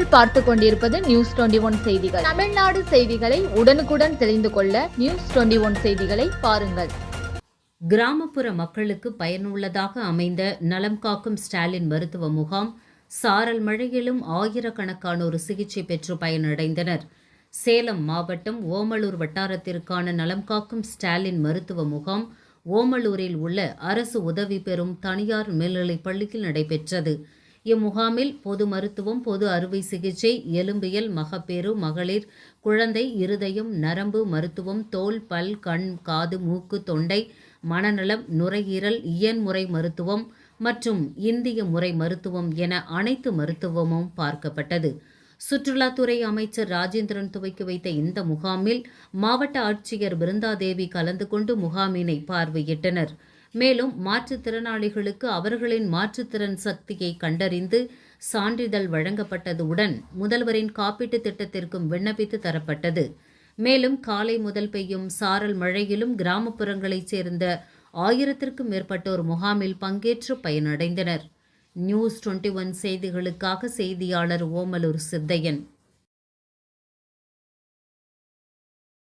நீங்கள் பார்த்து கொண்டிருப்பது நியூஸ் டுவெண்டி ஒன் செய்திகள். தமிழ்நாடு செய்திகளை உடனுக்குடன் தெரிந்து கொள்ள நியூஸ் டுவெண்டி ஒன் செய்திகளை பாருங்கள். கிராமப்புற மக்களுக்கு பயனுள்ளதாக அமைந்த நலம் காக்கும் ஸ்டாலின் மருத்துவ முகாம் சாரல் மழையிலும் ஆயிரக்கணக்கானோர் சிகிச்சை பெற்று பயனடைந்தனர். சேலம் மாவட்டம் ஓமலூர் வட்டாரத்திற்கான நலம் காக்கும் ஸ்டாலின் மருத்துவ முகாம் ஓமலூரில் உள்ள அரசு உதவி பெறும் தனியார் மேல்நிலைப் பள்ளியில் நடைபெற்றது. இம்முகாமில் பொது மருத்துவம் பொது அறுவை சிகிச்சை எலும்பியல் மகப்பேறு மகளிர் குழந்தை இருதயம் நரம்பு மருத்துவம் தோல் பல் கண் காது மூக்கு தொண்டை மனநலம் நுரையீரல் இயன்முறை மருத்துவம் மற்றும் இந்திய முறை மருத்துவம் என அனைத்து மருத்துவமும் பார்க்கப்பட்டது. சுற்றுலாத்துறை அமைச்சர் ராஜேந்திரன் துவக்கி வைத்த இந்த முகாமில் மாவட்ட ஆட்சியர் பிருந்தாதேவி கலந்து கொண்டு முகாமினை பார்வையிட்டனர். மேலும் மாற்றுத்திறனாளிகளுக்கு அவர்களின் மாற்றுத்திறன் சக்தியை கண்டறிந்து சான்றிதழ் வழங்கப்பட்டதுடன் முதல்வரின் காப்பீட்டுத் திட்டத்திற்கும் விண்ணப்பித்து தரப்பட்டது. மேலும் காலை முதல் பெய்யும் சாரல் மழையிலும் கிராமப்புறங்களைச் சேர்ந்த ஆயிரத்திற்கும் மேற்பட்டோர் முகாமில் பங்கேற்று பயனடைந்தனர். நியூஸ் டுவெண்ட்டி ஒன் செய்திகளுக்காக செய்தியாளர் ஓமலூர் சித்தையன்.